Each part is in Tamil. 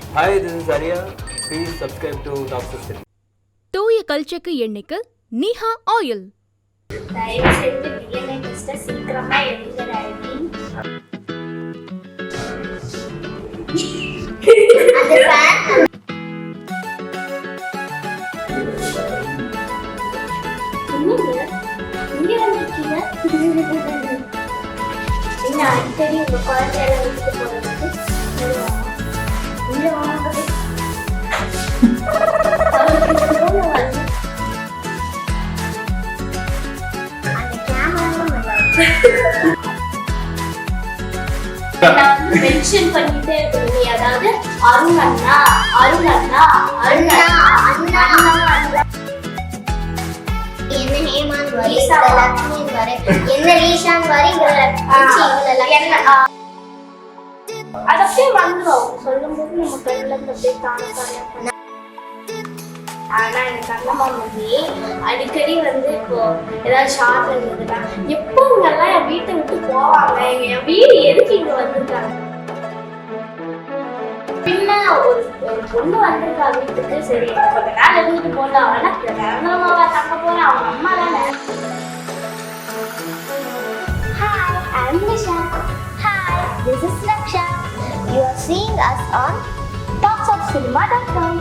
Hi, this is Arya. Please subscribe to Doctor City. தூய கல்ச்சக்கு எண்ணெய்க்கு நீஹா ஆயில் தயவு செய்து டிஎன்ஏ டெஸ்ட்டை சீக்கிரமா எழுதுகிற ஐடி அந்த ஃபேன் என்னங்க இங்க வந்திருக்கீங்க என்ன அடிக்கடி உங்க குழந்தையெல்லாம் வீட்டுக்கு போறதுக்கு mention பண்ணிட்டே இருக்கணும். அதாவது அருண் அண்ணா, அருண் அண்ணா, அருண் அண்ணா, அண்ணா. என்ன ஹேமான் வரி. லக்ஷ்மி வரி என்ன ரீஷான் வரி. அது அப்படியே சொல்லும் போது நம்ம கண்ணில் இருந்து அப்படியே தானே தானே பண்ண- ஆனா எனக்கு அண்ணம்மா மம்மி அடிக்கடி வந்து இப்போ ஏதாவது ஷார்ட் இருந்ததுன்னா எப்போ இவங்கெல்லாம் என் வீட்டை விட்டு போவாங்க என் வீடு எதுக்கு இங்க வந்திருக்காங்க பின்ன ஒரு ஒரு பொண்ணு வந்திருக்கா வீட்டுக்கு சரி கொஞ்ச நாள் இருந்துட்டு போட்டோம் ஆனா தங்க போறேன் அவங்க are seeing us on talksofcinema.com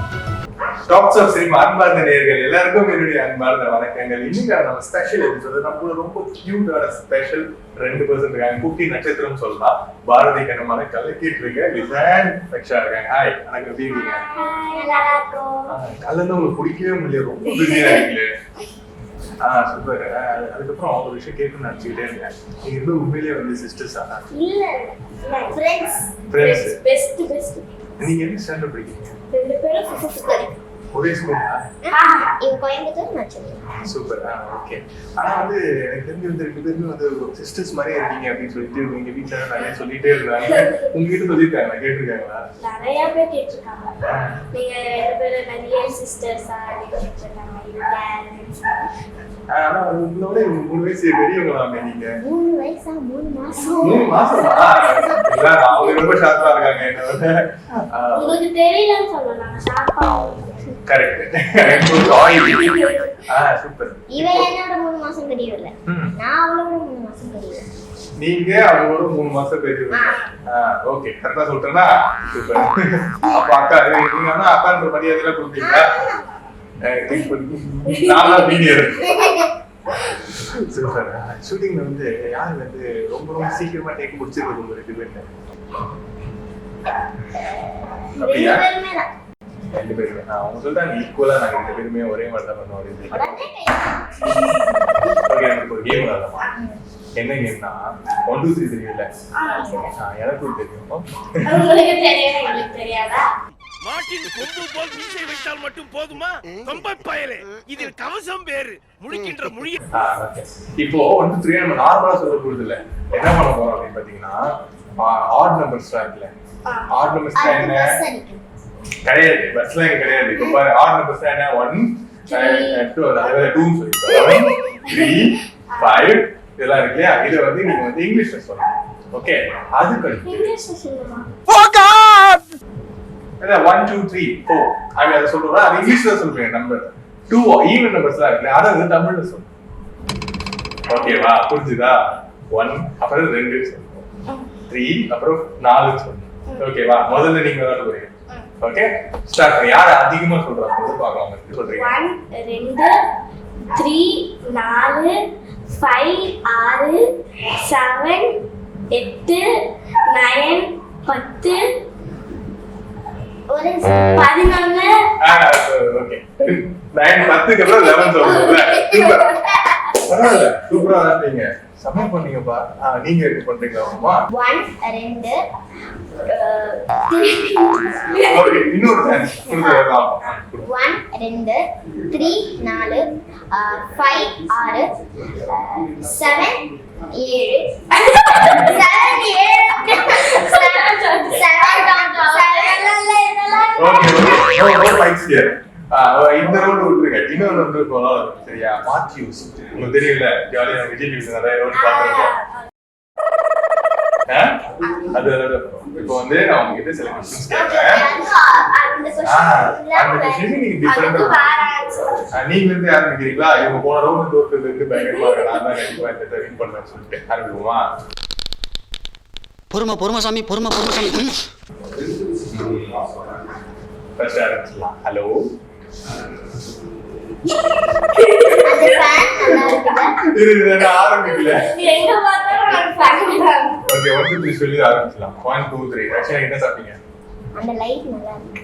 talks of cinema அன்பார்ந்த நேர்கள் எல்லாருக்கும் என்னுடைய அன்பார்ந்த வணக்கங்கள். இன்னைக்கு நம்ம ஸ்பெஷல் எபிசோடு நம்ம ரொம்ப கியூட்டான ஸ்பெஷல் ரெண்டு பர்சன்ட் இருக்காங்க. குட்டி நட்சத்திரம் சொல்லலாம். பாரதி கண்ணமான கலக்கிட்டு இருக்க லிசான் ரக்ஷா இருக்காங்க. ஹாய் எனக்கு எப்படி இருக்கீங்க? கலந்து உங்களுக்கு பிடிக்கவே முடியல ரொம்ப பிஸியா இருக்கீங்களே. அதுக்கப்புறம் ஒரு விஷயம் கேட்கணும்னு நினச்சிக்கிட்டே இருந்தேன் நீங்க ரெண்டு உண்மையிலேயே வந்து சிஸ்டர்ஸா இல்ல friends. ஃப்ரெண்ட்ஸ் பெஸ்ட் பெஸ்ட் நீங்க என்ன ஸ்டாண்டர்ட் படிக்கிறீங்க ரெண்டு பேரும் fifth படிக்கிறோம். ஒரே ஸ்கூலா இவ கோயம்புத்தூர் நான் சூப்பர் ஓகே ஆனா வந்து எனக்கு தெரிஞ்சு வந்து ரெண்டு பேருமே வந்து சிஸ்டர்ஸ் மாதிரியே இருக்கீங்க அப்படின்னு சொல்லிட்டு எங்க வீட்டுல நிறைய சொல்லிட்டே இருக்காங்க. உங்ககிட்ட சொல்லியிருக்காங்க கேட்டிருக்காங்களா? நிறைய பேர் கேட்டிருக்காங்க. நீங்க ரெண்டு பேரும் நிறைய சிஸ்டர்ஸா அப்படின்னு கேட்டிருக்காங்க. இல்ல ஆ, ஆனா இவங்க மூணு வயசு பெரியவங்களாமே நீங்க? மூணு வயசா மூணு மாசம். மூணு மாசமா? அவங்க ரொம்ப ஷார்ப்பா இருக்காங்க உங்களுக்கு தெரியலன்னு சொல்லலாம். ஷார்ப்பா கரெக்ட் சூப்பர் இவ என்னோட மூணு மாசம் பெரியவில்லை ம். நான் அவளோட மூணு மாசம் பெரியவில்லை நீங்க அவங்களோட மூணு மாசம் பெரியவங்க ஓகே கரெக்டா சொல்லிட்டேன்னா சூப்பர் அப்ப அக்கா இருக்கீங்கன்னா அக்கான்ற மரியாதையில கொடுப்பீங்களா? நானா ஷூட்டிங்ல வந்து யார் வந்து ரொம்ப ரொம்ப சீக்கிரமா டேக் முடிச்சிருக்கிறது உங்க ரெண்டு பேர்ல அப்படியா ரெண்டு பேருமே நான் அவங்க சொல்லிட்டாங்க ஈக்குவலா நாங்க ரெண்டு பேருமே ஒரே மாதிரி தான் பண்ணுவோம் ஓகே நமக்கு ஒரு கேம் விளையாடலாமா? என்ன கேம்னா ஒன் டூ த்ரீ ஆ, எனக்கும் தெரியும். மாட்டின் கொம்பு போல் மீசை வைத்தால் மட்டும் போதுமா? கொம்பை பயலே. இதில் கவசம் வேறு. முடிக்கின்ற மொழி. இப்போ டூ த்ரீ நம்ம நார்மலா சொல்ல போறது இல்ல. என்ன பண்ண போறோம் அப்படின்னு பாத்தீங்கன்னா ஆட் நம்பர்ஸ் இருக்குல்ல ஆட் நம்பர்ஸ் அதுக்கு என்ன? கிடையாது. பஸ்ல இங்க கிடையாது. இப்போ பாரு ஆட் நம்பர்ஸ் என்ன? ஒன் டூ அதாவது டூ சொல்லி த்ரீ ஃபைவ் இதெல்லாம் இருக்கு இல்லையா? இதை வந்து நீங்க வந்து இங்கிலீஷ்ல சொல்லணும். ஓகே அது கழிச்சு இங்கிலீஷ்ல சொல்லுமா ஒன் டூ த்ரீ ஃபோர் அப்படி அதை சொல்றோம் அது இங்கிலீஷ்ல சொல்றேன் நம்பர் டூ ஈவன் நம்பர்ஸ்லாம் இருக்குல்ல அதை வந்து தமிழ்ல சொல்லணும் ஓகேவா புரிஞ்சுதா? ஒன் அப்புறம் ரெண்டு சொல்லணும் த்ரீ அப்புறம் நாலு சொல்லணும் ஓகேவா முதல்ல நீங்க விளையாட போறீங்க. ஓகே ஸ்டார்ட் பண்ணி. யார் அதிகமா சொல்றாங்க வந்து பார்க்கலாம் சொல்றீங்க? ஒன் ரெண்டு த்ரீ நாலு ஃபைவ் ஆறு செவன் எட்டு நைன் பத்து ஒரு பதினொன்னு. ஓகே. நைன் பத்துக்கு அப்புறம் லெவன் சூப்பர் பரவாயில்ல சூப்பரா இருந்தீங்க செம்ம பண்ணீங்கப்பா. நீங்க எப்படி அம்மா ரெண்டு. இன்னொரு ஒன் ரெண்டு. த்ரீ நாலு. ஃபைவ் ஆறு. செவன் ஏழு செவன் ஏழு இந்த ரோடு விட்டுருங்க இன்னொரு ரோடு போகலாம் சரியா மாத்யூஸ் உங்களுக்கு தெரியல ஜாலியா விஜய் டிவி நிறைய ரோடு பார்த்துருக்கோம்? அது இப்போ வந்து நான் உங்ககிட்ட சில கொஸ்டின்ஸ் அந்த அந்த கொஸ்டின் நீங்க டிஃபரெண்டா இருந்து ஆரம்பிக்கிறீங்களா இவங்க போன ரவுண்ட் இருந்து பயங்கரமா இருக்கு. நான் தான் கண்டிப்பா இந்த வின் பண்ணுவேன்னு சொல்லிட்டு. ஆரம்பிக்குமா பொறுமை பொறுமை சாமி பொறுமை பொறுமை சாமி. ம். ஃபர்ஸ்ட் ஆரம்பிச்சிடலாம். ஹலோ ஆரம்பிக்கல. ஓகே ஒன் டூ த்ரீ சொல்லி ஆரம்பிச்சலாம் ஒன் டூ த்ரீ ஆக்சுவலா என்ன சாப்பிட்டீங்க? அந்த லைட் நல்லா இருக்கு.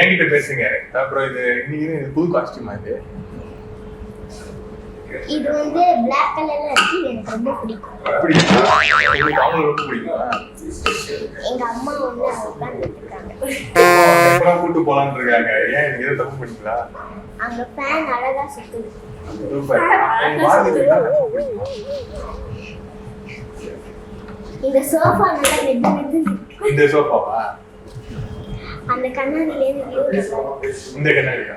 என்கிட்ட பேசுங்க. அப்புறம் இது இன்னைக்கு இது புது காஸ்டியூமா இது இது வந்து Black கலர்ல இருக்கு. எனக்கு ரொம்ப பிடிக்கும். பிடிக்குமா உங்களுக்கு அவங்களுக்கு ரொம்ப பிடிக்குமா? எங்க அம்மா வந்து உட்கார்ந்துட்டு இருக்காங்க கூட்டு போலான்னு இருக்காங்க. ஏன் எதுவும் தப்பு பண்ணிங்களா? அங்க ஃபேன் அழகா சுத்துது. இந்த சோஃபா நல்லா இந்த சோஃபாவா அந்த கண்ணாடியில இருந்து இந்த கண்ணாடியா?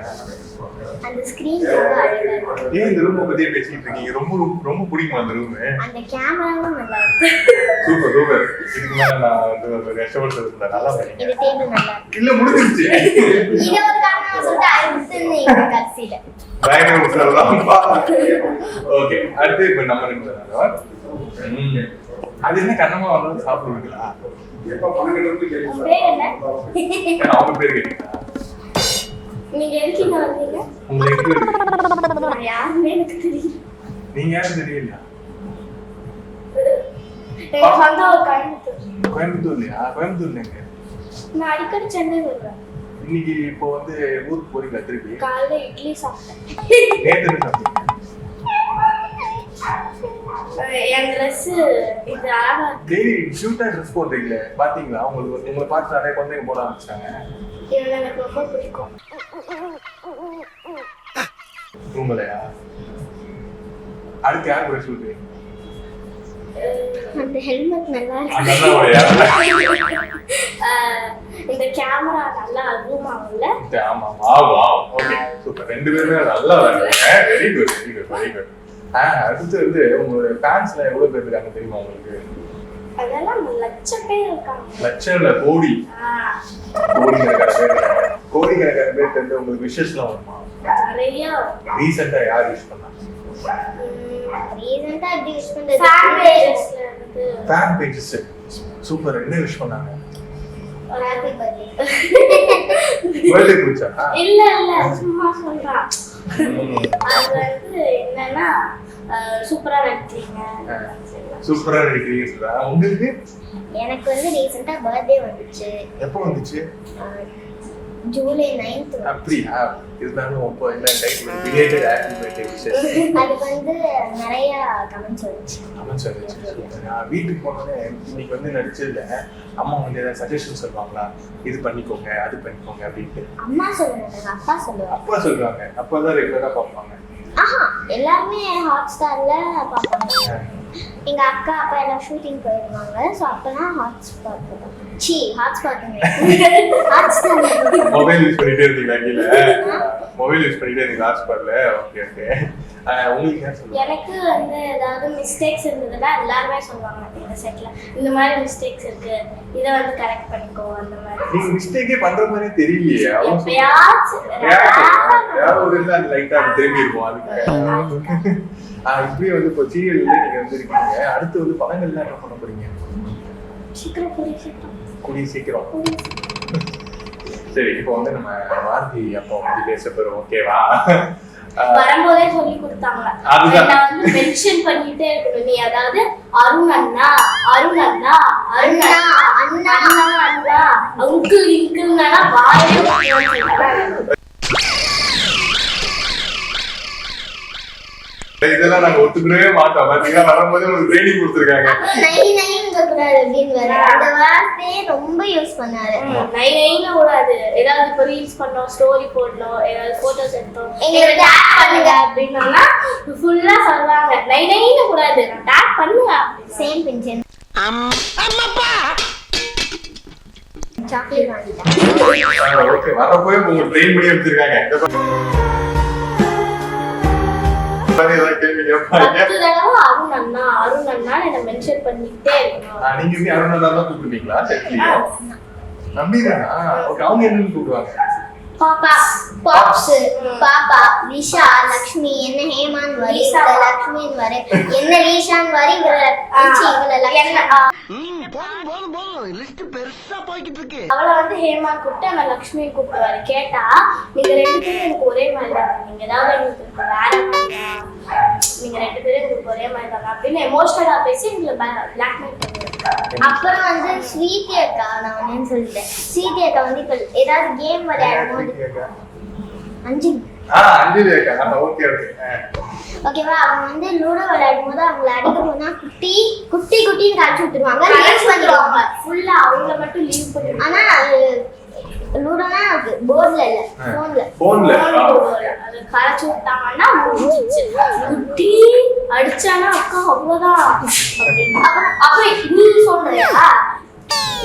அந்த ஸ்கிரீன் ரொம்ப அழகா இருக்கு. ஏன் இந்த ரூம் பத்தியே பேசிட்டு இருக்கீங்க? ரொம்ப ரொம்ப ரொம்ப பிடிக்குமா அந்த ரூம் அந்த கேமராவும் நல்லா இருக்கு. சூப்பர் சூப்பர் இதுக்கு மேல நான் வந்து ஒரு கஷ்டப்பட்டு நல்லா பண்ணீங்க இந்த டேபிள் நல்லா இருக்கு. இல்ல முடிஞ்சிருச்சு. இத ஒரு காரணம் சொல்லிட்டு அடுத்து எங்க கடைசியில. பயங்கர சொல்லலாம்ப்பா ஓகே அடுத்து இப்ப நம்ம ரெண்டு. அது என்ன கண்ணமா வந்தாலும் சாப்பிடுவீங்களா? அவங்க பேர் கேட்டீங்களா? நீங்க எதுக்கு இங்க வந்தீங்க? உங்களுக்கு எப்படி இருக்கு? நான் யாருமே எனக்கு தெரியல. நீங்க யாரும் தெரியலையா? எங்க சொந்த ஒரு கோயம்புத்தூர். கோயம்புத்தூர்லயா கோயம்புத்தூர்ல எங்க? நான் அடிக்கடி சென்னை வருவேன். இன்னைக்கு இப்போ வந்து ஊருக்கு போறீங்களா திருப்பி? காலைல இட்லி சாப்பிட்டேன். நேத்து சாப்பிட்டீங்க? என் ட்ரெஸ் இது அழகா டெய்லி ஷூட்டா ட்ரெஸ் போடுறீங்களே. பாத்தீங்களா? உங்களுக்கு உங்களை பார்த்து நிறைய குழந்தைங்க போட ஆரம்பிச்சாங்க இது எனக்கு ரொம்ப பிடிக்கும் உங்களையா அடுத்து யார் கூட அஹ் அந்த ஹெல்மெட் நல்லா இருக்கு இந்த கேமரா நல்லா ஆமா ஆமா ஆமா ஓகே சூப்பர் ரெண்டு பேருமே நல்லா வர்றீங்க very good very good very good அடுத்து வந்து உங்களோட ஃபேன்ஸ்ல எவ்வளவு பேர் இருக்காங்க தெரியுமா உங்களுக்கு அதெல்லாம் லட்சம் பேர் இருக்காங்க. லட்சம் இல்ல கோடி. கோடிக்கணக்கான பேர். கோடிக்கணக்கான பேர் வந்து உங்களுக்கு விஷஸ்லாம் வருமா? நிறைய ரீசெண்டா யார் ரீசெண்டா எப்படி யூஸ் பண்றது? ஃபேன் பேஜஸ்ல இருந்து ஃபேன் பேஜஸ் சூப்பர் என்ன விஷ் பண்ணாங்க? பர்த்டே. பர்த்டே இல்ல இல்ல சும்மா சொல்றான் அது வந்து என்னன்னா சூப்பரா நடிக்கிறீங்க சூப்பரா நடிக்கிறீங்க உங்களுக்கு? எனக்கு வந்து ரீசெண்டா பர்த்டே வந்துச்சு. எப்போ வந்துச்சு? ஜூலை நைன்த் அப்படியா? இருந்தாலும் இப்போ என்ன ஹாப்பி பர்த்டே விஷஸ் அதுக்கு வந்து நிறைய கமெண்ட்ஸ் வந்துச்சு. சொல்லிச்சு நான் வீட்டுக்கு போனோடனே இன்னைக்கு வந்து நடிச்சதுல அம்மா வந்து ஏதாவது சஜஷன் சொல்லுவாங்களா? இது பண்ணிக்கோங்க அது பண்ணிக்கோங்க அப்படின்ட்டு. அம்மா சொல்ல மாட்டாங்க அப்பா சொல்லுவாங்க. அப்பா சொல்லுவாங்க. அப்பா தான் ரெகுலரா பார்ப்பாங்க. ஆஹா எல்லாருமே ஹாட் ஸ்டார்ல பார்ப்பாங்க. எங்க அக்கா அப்பா எல்லாம் ஷூட்டிங் போயிருவாங்க. ஸோ அப்பதான் ஹாட் போடுவாங்க see hot spot hot star mobile use பண்ணிட்டே இருந்தீங்களா கீழே? மொபைல் யூஸ் பண்ணிட்டே இருந்தீங்க பார்ட்ல ஓகே ஓகே உங்களுக்கு என்ன எனக்கு வந்து ஏதாவது மிஸ்டேக்ஸ் இருந்ததுன்னா எல்லாருமே சொல்லுவாங்க இந்த செட்ல இந்த மாதிரி மிஸ்டேக்ஸ் இருக்கு. இதை வந்து கரெக்ட் பண்ணிக்கோ அந்த மாதிரி. நீங்க மிஸ்டேக்கே பண்ற மாதிரியே தெரியலையே. எப்பயாச்சும். யாராவது ஒரு அது லைட்டா திரும்பி இருக்கும் அதுக்கு இப்படியே வந்து இப்போ சீரியல்ல நீங்க வந்து இருக்கீங்க அடுத்து வந்து படங்கள்லாம் என்ன பண்ண போறீங்க? சீக்கிரம் கூடிய சீக்கிரம் சரி இப்போ வந்து நம்ம பாரதி அப்பா பத்தி பேச போறோம் ஓகேவா வரும்போதே சொல்லி கொடுத்தாங்க. நான் வந்து மென்ஷன் பண்ணிட்டே இருக்கணும் நீ அதாவது அருண் அண்ணா அருண் அண்ணா அருண் அண்ணா அண்ணா அண்ணா அண்ணா அங்கிள் இங்கிள்னா வாயே இதெல்லாம் நாங்க ஒத்துக்கவே மாட்டோம். பாத்தீங்கன்னா வரும்போது உங்களுக்கு ட்ரைனிங் கொடுத்துருக்காங்க. நை நைங்க கூடாது அப்படின்னு அந்த வார்த்தையே ரொம்ப யூஸ் பண்ணாரு. நை நைல கூடாது ஏதாவது இப்போ ரீல்ஸ் பண்ணோம் ஸ்டோரி போடணும் ஏதாவது போட்டோஸ் எடுத்தோம். எங்களை டேக் பண்ணுங்க அப்படின்னா ஃபுல்லா சொல்றாங்க நை நைல கூடாது டேக் பண்ணுங்க சேம் பிஞ்சன் சாக்லேட் வாங்கிட்டேன். ஓகே வரப்போயே உங்களுக்கு ட்ரெயின் பண்ணி எடுத்திருக்காங்க. பத்து தடவை அருண் அண்ணா அருண் அண்ணா என்னை மென்ஷன் பண்ணிக்கிட்டே இருக்கணும். நீங்க அருணா தான் கூப்பிடுவீங்களா? ஓகே அவங்க என்னன்னு கூப்பிடுவாங்க. பாப்பா பாப்ஸ் பாப்பா லிஷா லக்ஷ்மி என்ன ஹேமான் வரி. இவள லக்ஷ்மின் வரி. என்ன லீஷான் வரி லக்ஷ்மி போதும் போதும் போதும். லிஸ்ட் பெருசா போய்கிட்டு இருக்கு அவளை வந்து ஹேமா கூப்பிட்டு நான் லக்ஷ்மியை கூப்பிடுவாரு கேட்டா நீங்க ரெண்டு பேரும் எனக்கு ஒரே மாதிரி தான் நீங்க ஏதாவது எங்களுக்கு வேற? நீங்க ரெண்டு பேரும் எனக்கு ஒரே மாதிரி தாங்க அப்படின்னு எமோஷனலா பேசி எங்களை பிளாக்மெயில் அப்புறம் வந்து ஸ்வீட்டி அக்கா நான் ஒன்னு சொல்லிட்டேன். ஸ்வீட்டி அக்கா வந்து இப்ப ஏதாவது கேம் விளையாடும் போது அஞ்சு. ஆ அஞ்சலி அக்கா ஓகே ஓகே ஓகேவா அவங்க வந்து லூடோ விளையாடும் போது அவங்கள அடிக்க போனா குட்டி குட்டி குட்டின்னு காய்ச்சி விட்டுருவாங்க. ரிலீஸ் பண்ணிடுவாங்க. ஃபுல்லா அவங்கள மட்டும் லீவ் பண்ணிடுவாங்க ஆனா லூடோனா போர்ட்ல இல்ல போன்ல. போன்ல. அது கரைச்சு விட்டாங்கன்னா முடிஞ்சிச்சு. குட்டி அடிச்சானா அக்கா அவ்வளவுதான். அப்புறம் அப்புறம் நீ சொல்றியா?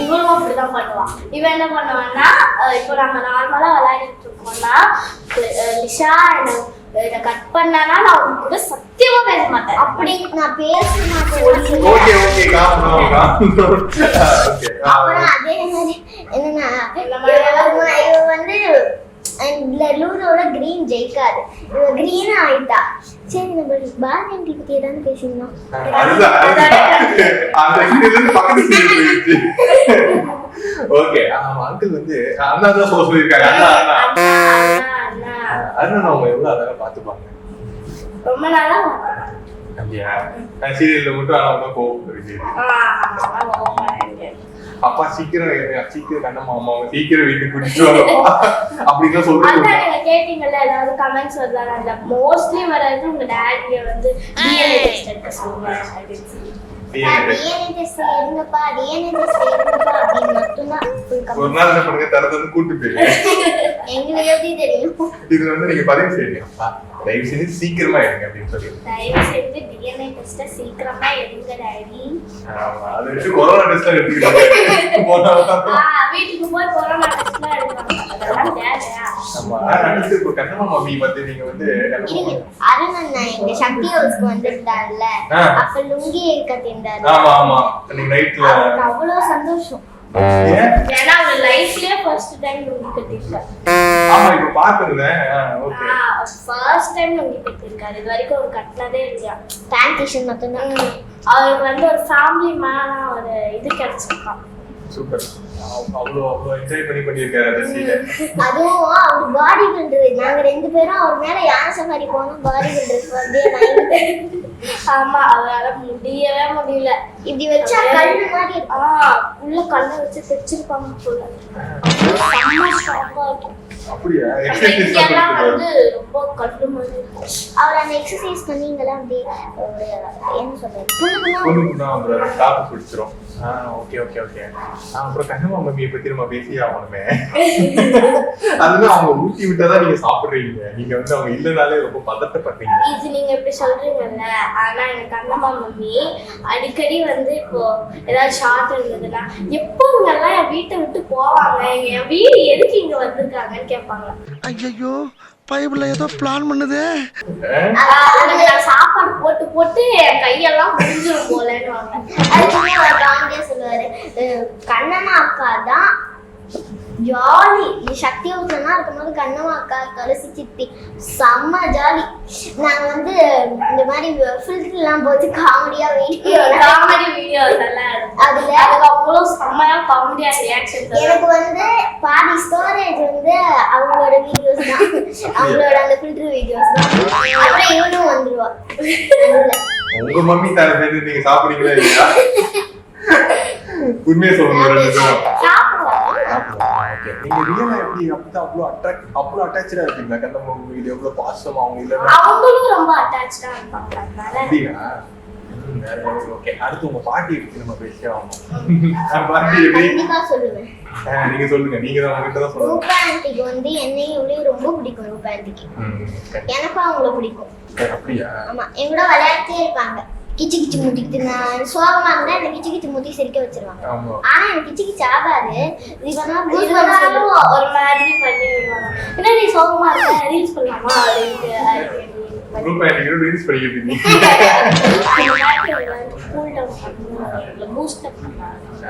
இவளும் அப்படிதான் பண்ணுவான். இவன் என்ன பண்ணுவான்னா இப்போ நம்ம நார்மலா விளையாடிட்டு இருக்கோம்னா லிஷா என்ன இதை கட் பண்ணானா நான் உங்க கூட சத்தியமா பேச மாட்டேன் அப்படி நான் பேச மாட்டேன் ஓகே ஓகே காரணம் ஓகே அப்புறம் அதே மாதிரி என்னன்னா இவ வந்து லூடோட கிரீன் ஜெயிக்காது இவ கிரீன் ஆயிட்டா சரி நம்ம பாரதி பத்தி ஏதாவது பேசியிருந்தோம் ஓகே அங்கிள் வந்து அண்ணா தான் சொல்ல சொல்லியிருக்காங்க அண்ணா அவங்க எவ்வளவு அழகா பாத்துப்பாங்க ரொம்ப நாளா? அப்படியா? சீரியல்ல மட்டும் ஆனா தான் கோவம் இருக்கு. அப்பா சீக்கிரம் சீக்கிரம் கண்ணம்மா அம்மா சீக்கிரம் வீட்டுக்கு கூட்டிட்டு நீங்க கேட்டீங்கல்ல ஏதாவது கமெண்ட்ஸ் வருதாங்க மோஸ்ட்லி வர்றது உங்க டேடிய வந்து டிஎன்ஏ டெஸ்ட் எடுக்க சொல்லுவாங்க ஒரு. நாள் என்ன பண்ணுங்க தர தந்து கூட்டு தெரியும் இது வந்து நீங்க பதிவு அப்பா தயவு செஞ்சு சீக்கிரமா எடுங்க அப்படின்னு சொல்லி தயவு செஞ்சு டிஎன்ஏ டெஸ்ட்டை சீக்கிரமா எடுங்க டாடி ஆமா, அதை வச்சு கொரோனா டெஸ்ட் எடுத்துக்கிட்டாங்க வீட்டுக்கு போய் கொரோனா டெஸ்ட்லாம் எடுப்பாங்க எங்க சக்தி ஹவுஸ்க்கு வந்திருந்தாருல. அப்ப லுங்கி நைட்ல அவருக்கு அவ்வளவு சந்தோஷம். ஏன்? ஏன்னா அவங்க லைஃப்லயே ஃபர்ஸ்ட் டைம் நுங்கி கட்டிருக்காரு ஆமா இப்ப பாத்துருந்தேன். ஓகே ஃபர்ஸ்ட் டைம் நுங்கி கட்டிருக்காரு இது வரைக்கும் அவர் கட்டினதே இல்லையா. பேண்ட் டிஷர்ட் மட்டும்தான் அவருக்கு வந்து ஒரு ஃபேமிலி மேனா ஒரு இது கிடைச்சிருக்கான். சூப்பர். அவ்வளோ அவ்வளோ என்ஜாய் பண்ணி பண்ணியிருக்காரு அந்த சீனை அதுவும் அவர் பாடி பில்டர் நாங்க ரெண்டு பேரும் அவர் மேல யானை சஃபாரி போனோம் பாடி பில்டர் அப்படியே நைட்டு ஆமா அவரால முடியவே முடியல. இப்படி வச்சா கல்லு மாதிரி ஆ உள்ள கண்ணை வச்சு தைச்சிருப்பாங்க போல. செம்ம ஸ்ட்ராங்கா இருக்கும். அப்படியா? அந்த இங்கெல்லாம் எக்ஸசைஸ் வந்து ரொம்ப மாதிரி இருக்கும் அவர் அந்த எக்ஸசைஸ் பண்ணீங்களா அப்படியே ஒரு என்ன சொல்றது புண்ணு பிடிச்சிரும். ஆ ஓகே ஓகே ஓகே அப்புறம் கண்ணம்மா மம்மியை பத்தி நம்ம பேசி ஆகணுமே. அதுதான் அவங்க ஊட்டி நீங்க சாப்பிடுறீங்க. நீங்க வந்து அவங்க இல்லைனாலே ரொம்ப பதட்டப்படுறீங்க. இது நீங்க இப்படி சொல்றீங்கல்ல ஆனா எனக்கு அண்ணம்மா மம்மி அடிக்கடி வந்து இப்போ ஏதாவது ஷார்ட் இருந்ததுன்னா எப்போ இவங்கெல்லாம் என் வீட்டை விட்டு போவாங்க? என் வீடு எதுக்கு இங்க வந்திருக்காங்கன்னு கேட்பாங்க ஐயோ பைபிள்ல ஏதோ பிளான் பண்ணுதே. அதுக்கு சாப்பாடு போட்டு போட்டு என் கையெல்லாம் முடிஞ்சிரும் போலன்னு அதுக்குமே அவர் காமெடியா சொல்லுவாரு கண்ணம்மா அக்கா தான் ஜாலி. நீ சக்தி ஹவுஸ்லாம் இருக்கும்போது கண்ணம்மா அக்கா கலசி சித்தி செம்ம ஜாலி. நாங்க வந்து இந்த மாதிரி ஃபில்டர் எல்லாம் போட்டு காமெடியா வீடியோ காமெடி வீடியோஸ் எல்லாம் எடுப்போம். அதுல அதுக்கு அவ்வளோ செம்மையா காமெடியா ரியாக்ஷன் எனக்கு வந்து பாதி ஸ்டோரேஜ் வந்து அவங்களோட வீடியோஸ் தான். அவங்களோட அந்த ஃபில்டர் வீடியோஸ் தான். அப்புறம் இவனும் வந்துருவா. உங்க மம்மி தர சேர்ந்து நீங்க சாப்பிடுறீங்களா இல்லையா? உண்மையை சொல்லுங்க ரெண்டு பேரும். Okay. நீங்க ரியலா எப்படி அப்படிதான் அவ்வளவு அட்ராக்ட் அட்டாச்சா கண்ணம்மா பாசமா அவங்க அவங்களும் ரொம்ப அட்டாச்சா இருப்பாங்க அப்படியா. அடுத்து உங்க பாட்டி பத்தி நம்ம பேசியே ஆகணும் பாட்டி சொல்லுவேன். நீங்க சொல்லுங்க. நீங்க தான் உங்ககிட்ட தான் சொல்லணும். ரூபா ஆண்டிக்கு வந்து என்னையும் இவளையும் ரொம்ப பிடிக்கும் ரூபா ஆண்டிக்கு. எனக்கும் அவங்கள பிடிக்கும். அப்படியா? ஆமா என் கூட விளையாட்டே இருப்பாங்க. கிச்சு கிச்சு முட்டிக்கிட்டு நான் சோகமா இருந்தா என்ன கிச்சு கிச்சு முட்டி சிரிக்க வச்சிருவாங்க. ஆமா. ஆனா எனக்கு கிச்சு கிச்சு ஆகாது. ஒரு மாதிரி பண்ணி விடுவாங்க என்ன நீ சோகமா இருக்க ரீல்ஸ் பண்ணலாமா அப்படின்ட்டு குரூப் ஆக்டிவிட்டி ரீல்ஸ்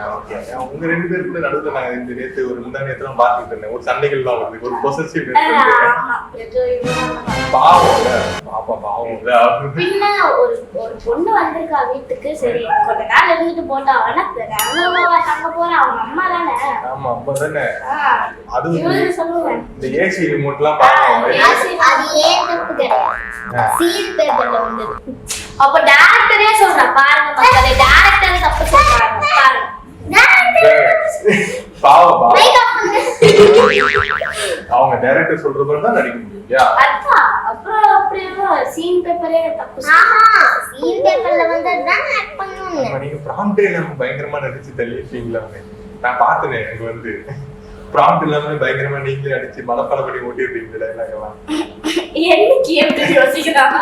ஓகே உங்க ரெண்டு பேருக்குள்ள நடுவுல நான் இந்த நேத்து ஒரு முந்தா நேரத்துல பாத்துட்டு இருந்தேன். ஒரு சண்டைகள் தான் வருது. ஒரு பொசசிவ் பாவம் பாப்பா பாவம் பின்ன ஒரு ஒரு பொண்ணு வந்திருக்கா வீட்டுக்கு. சரி கொஞ்ச நாள் இருந்துட்டு போட்டா அவனா? தங்க போற. அவங்க அம்மா தானே. ஆமா அப்ப தானே. சொல்லுவேன் இந்த ஏசி ரிமோட் எல்லாம் பாக்கலாம் பேப்பர்ல அப்ப டேரக்டரே சொல்றா பாருங்க மக்களே டேரக்டரே தப்பு சொல்றாங்க பாருங்க. பாவம் பாவம். Mic off பண்ணுங்க. அவங்க டைரக்டர் சொல்றது மாதிரி தான் நடிக்க முடியும் அப்புறம் அப்படியே சீன் பேப்பரே தப்பு சீல் பேப்பர்ல வந்தது தான் ஆக்ட் அப்ப நீங்க ப்ராம்ப்ட் பயங்கரமா நடிச்சு தள்ளிருப்பீங்களா நான் பார்த்தேனே எனக்கு வந்து. ப்ராம்ப்ட் இல்லாம பயங்கரமா நீங்களே அடிச்சு மனப்பாட பண்ணி எல்லாம் என்னைக்கு எப்படி யோசிக்கிறாங்க?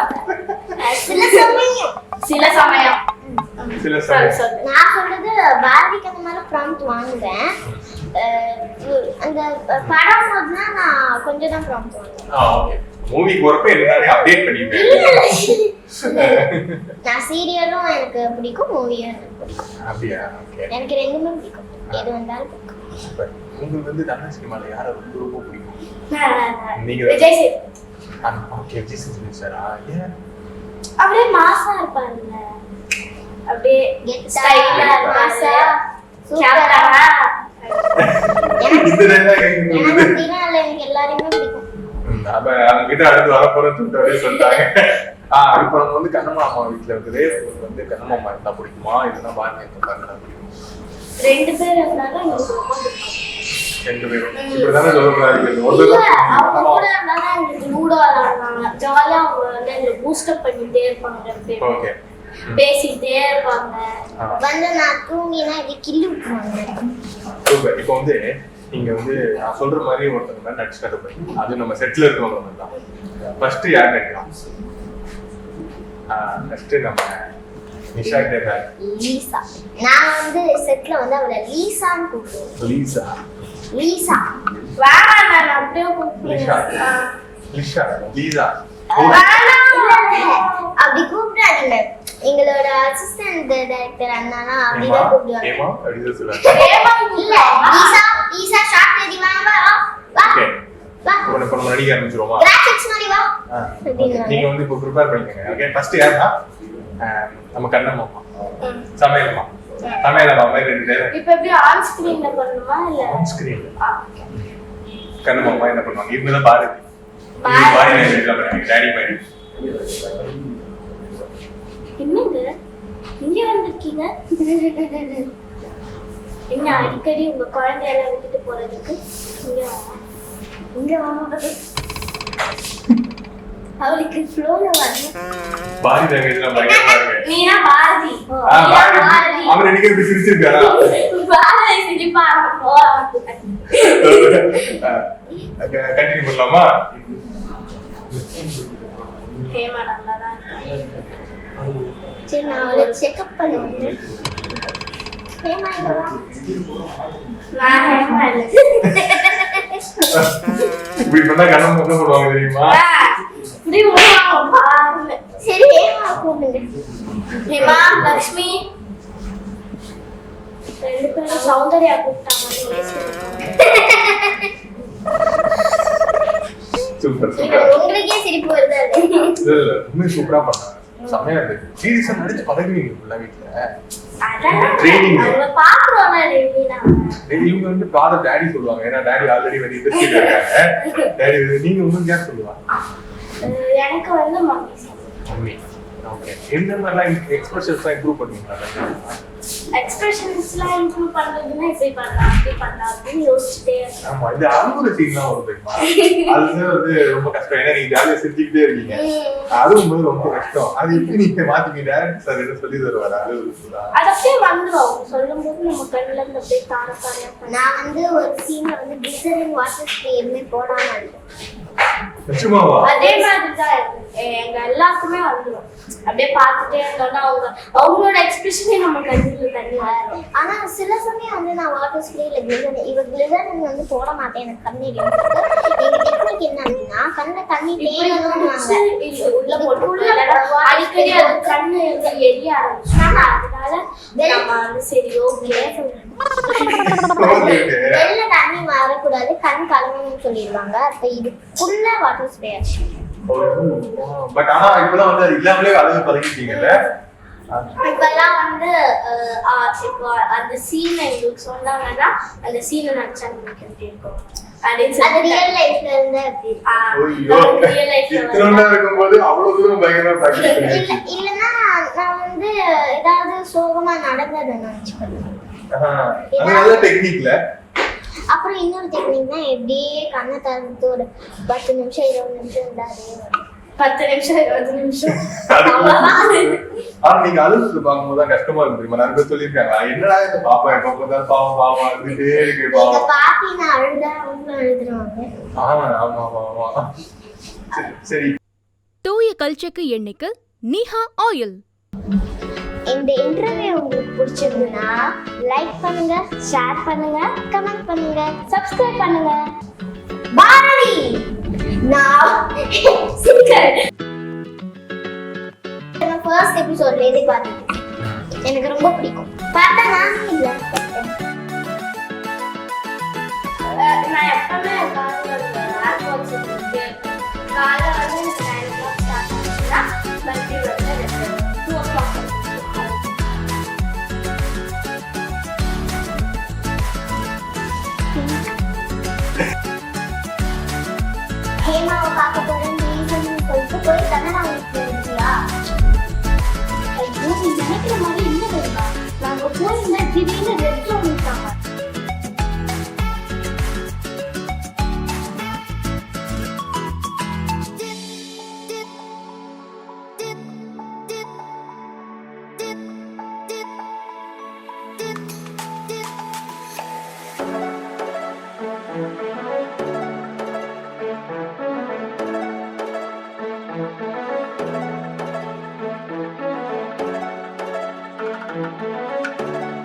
சில சமயம். சில சமயம். சில நான் சொல்றது பாரதிக்கு அந்த மாதிரி ப்ராம்ப்ட் வாங்குவேன். அந்த படம் போதுனா நான் கொஞ்சம் தான் ப்ராம்ப்ட் வாங்குவேன். மூவிக்கு வரப்ப எல்லாரையும் அப்டேட் பண்ணிருப்பேன் நான் சீரியலும் எனக்கு பிடிக்கும் மூவியும் எனக்கு பிடிக்கும். அப்படியா? ஓகே எனக்கு ரெண்டுமே பிடிக்கும். எது வந்தாலும் பிடிக்கும். சூப்பர் உங்களுக்கு வந்து தமிழ் சினிமால யாரை ரொம்ப ரொம்ப பிடிக்கும். நீங்க விஜய் ஓகே விஜய் சேதுபதி சாரா ஏன்? அப்படியே மாசா அப்படியே ஸ்டைலா சூப்பரா. இந்த எனக்கு எல்லாரையுமே பிடிக்கும். ம், அப்ப அவங்க கிட்ட அடுத்து வரப்போறது சொல்லிட்டு அப்படியே சொல்லிட்டாங்க. ஆஹ் இப்ப நம்ம வந்து கண்ணம்மா அம்மா வீட்டுல இருக்குது உங்களுக்கு வந்து கண்ணம்மா அம்மா இருந்தா பிடிக்குமா? இல்லைன்னா பாரதிய பிடிக்குமா? ரெண்டு பேர் இருந்தாலும் எங்களுக்கு ரொம்ப ரெண்டு பேரும். இப்படிதானே சொல்லக்கூடாது ஒரு இல்ல தடவை அவங்க கூட இருந்தாலும் எங்களுக்கு லூடோ விளையாடுவாங்க ஜாலியா அவங்க வந்து எங்களுக்கு பூஸ்டப் பண்ணிட்டே இருப்பாங்க ரெண்டு பேரும். ஓகே பேசிக்கிட்டே இருப்பாங்க. வந்து நான் தூங்கினா இது கிள்ளி விட்டுருவாங்க. இப்போ வந்து நீங்க வந்து நான் சொல்ற மாதிரி ஒருத்தங்க மாதிரி நடிச்சு கட்டுப்பீங்க அது நம்ம செட்ல இருக்கவங்க தான் ஃபர்ஸ்ட் யார் நடிக்கலாம் ஃபர்ஸ்ட் நம்ம நிஷா கிட்ட லீசா நான் வந்து செட்ல வந்து அவளை லீசான்னு கூப்பிடுவேன். லீசா. லீசா. வேணாம் நான் அப்படியே லிஷா. கூப்பிடுவேன் லிஷா. லீசா. அப்படி கூப்பிடாதீங்க. எங்களோட அசிஸ்டன்ட் டைரக்டர் அண்ணானா அப்படிதான் கூப்பிடுவாங்க. ஏமா இல்ல. லீசா லீசா ஷார்ட் ரெடி வா வா. நடிக்க கிராஃபிக்ஸ் மாதிரி வா. நீங்க வந்து இப்போ ப்ரிப்பேர் பண்ணிக்கோங்க. ஓகே ஃபர்ஸ்ட் யாருன்னா ஆ, நம்ம கண்ணம்மா சமையலம்மா. சமையலம்மா மாதிரி ரெண்டு பேரும். இப்ப எப்படி ஆன் ஸ்கிரீன்ல பண்ணணுமா இல்ல? ஆன் ஸ்கிரீன் ஆ, கண்ணம்மா என்ன பண்ணுவாங்க? இவங்க தான் பாரதி பாரதி. பாரதி பண்ணுவாங்க டேடி மாதிரி என்னங்க இங்க வந்திருக்கீங்க? என்ன அடிக்கடி உங்க குழந்தையெல்லாம் விட்டுட்டு போறதுக்கு இங்க வாங்க. இங்க வாங்க. அவளுக்கு ஃப்ளோல வரணும் பாரதி தங்கத்துல பயங்கரமா இருக்கு நீனா பாரதி. ஆ, நீனா பாரதி. பாரதி. அவர் எனக்கு இப்படி சிரிச்சிருக்காரா பாரதி சிரிப்பா கண்டினியூ பண்ணலாமா? ஹேமா நல்லா தான் இருக்கு. சரி நான் அவளை செக்அப் பண்ணுவேன். ஏமா நான் இல்லை இப்படி பண்ணா கண்ணம் பண்ணுவாங்க தெரியுமா? சரி ஹேமா லக்ஷ்மி. ரெண்டு பேரும் சௌந்தர்யா கூப்பிட்டாங்க. உங்களுக்கே சிரிப்பு வருது அது. இல்ல இல்ல உண்மை சூப்பரா பண்ணாங்க. செம்மையா இருக்கு சீரியஸா நடிச்சு பழகுவீங்க ஃபுல்லா வீட்டுல. இவங்க வந்து ஃபாதர் டேடி சொல்லுவாங்க. ஏன்னா டேடி ஆல்ரெடி வந்து இண்டஸ்ட்ரியில இருக்காங்க டேடி நீங்க உங்களுக்கு யார் சொல்லுவா? அஹ் எனக்கு வந்து மம்மி மம்மி ஓகே எந்த மாதிரிலாம் எக்ஸ்பிரஷன்ஸ்லாம் இம்ப்ரூவ் பண்ணுவீங்களா? எக்ஸ்பிரஷன்ஸ்லாம் இம்ப்ரூவ் பண்றதுன்னா இப்படி பண்ணலாம் அப்படி பண்ணலாம் அப்படின்னு யோசிச்சுட்டே இருக்கேன். ஆமா இந்த அழுகுற சீன்லாம் வரும் தெரியுமா? அதுதான் வந்து ரொம்ப கஷ்டம். ஏன்னா நீங்க ஜாலியா சிரிச்சுக்கிட்டே இருக்கீங்க. அதுவும் போது ரொம்ப கஷ்டம். அது எப்படி நீங்க மாத்தீங்க டேரக்டர் சார் என்ன சொல்லி தருவாரு? அது அது அப்படியே வந்துடும் அவங்க சொல்லும்போது நம்ம கண்ணுல இருந்து அப்படியே நான் வந்து ஒரு சீன்ல வந்து கிளிசரின் வாட்டர் ஸ்ப்ரே எதுவுமே போடாம இருந்தேன். நிச்சயமாவா அதே மாதிரி தான் எங்க எல்லாருக்குமே வந்துடும் அப்படியே பார்த்துட்டே இருந்தோம்னா அவங்க அவங்களோட எக்ஸ்பிரஷனே நம்ம கண்ணுல தண்ணி வரும் ஆனா சில சமயம் வந்து நான் வாட்டர் ஸ்ப்ரே இல்ல கிளிசரின் இவ கிளிசரின் வந்து போட மாட்டேன். எனக்கு கண்ணு எங்க ஜாலிக்கு என்ன அப்படின்னா கண்ணுல தண்ணி உள்ள போட்டு அடிக்கடி அது கண்ணு எரிய ஆரம்பிச்சுட்டாங்க அதனால நம்ம வந்து சரி ஓகே வெளில தண்ணி வரக்கூடாது கண் கலங்கணும்னு சொல்லிடுவாங்க. அப்ப இது ஃபுல்லா வாட்டர் ஸ்ப்ரே ஆச்சு. பட் ஆனா இப்பதான் வந்து அது இல்லாமலே அழகு பழகிட்டீங்கல்ல இப்பெல்லாம் வந்து இப்போ அந்த சீனை எங்களுக்கு சொன்னாங்கன்னா அந்த சீனை நடிச்சா நமக்கு எப்படி இருக்கும். இருக்கும்போது அவ்வளவு தூரம் பயங்கரமா பிராக்டிஸ் இல்ல பண்ணிருக்கீங்க இல்லன்னா நான் வந்து ஏதாவது சோகமா நடந்ததை நினைச்சுக்கிறேன் ஆஹ், அது நல்ல டெக்னிக்ல அப்புறம் இன்னொரு டெக்னிக் தான் எப்படியே கண்ணை திறந்து ஒரு பத்து நிமிஷம் இருபது நிமிஷம் இருந்தாரு பத்து நிமிஷம் இருபது நிமிஷம். ஆனா நீங்க அழுது பார்க்கும்போது தான் கஷ்டமா இருக்கு தெரியுமா? நிறைய பேர் சொல்லியிருக்காங்க. என்னடா இந்த பாப்பா எப்ப பார்த்தாலும் பாவம் பாவம் அழுதுட்டே இருக்கு நீங்க பாவம் பாத்தீங்கன்னா அழுதா அவங்களும் அழுதுருவாங்க? ஆமா ஆமா ஆமா ஆமா. சரி, தூய கல்ச்செக்கு எண்ணெய்க்கு நீஹா ஆயில் இந்த இன்டர்வியூ உங்களுக்கு பிடிச்சிருந்ததுன்னா லைக் பண்ணுங்க ஷேர் பண்ணுங்க கமெண்ட் பண்ணுங்க சப்ஸ்கிரைப் பண்ணுங்க. பாரதி! நான் சிங்கர் ஃபர்ஸ்ட் எபிசோட்ல இருந்து பார்த்தேன் எனக்கு ரொம்ப பிடிக்கும். பார்த்தா நான் இல்ல. நான் எப்பவுமே காலைல ஏர்பாட்ஸ் இருக்கு காலைல வந்து পৃথিবী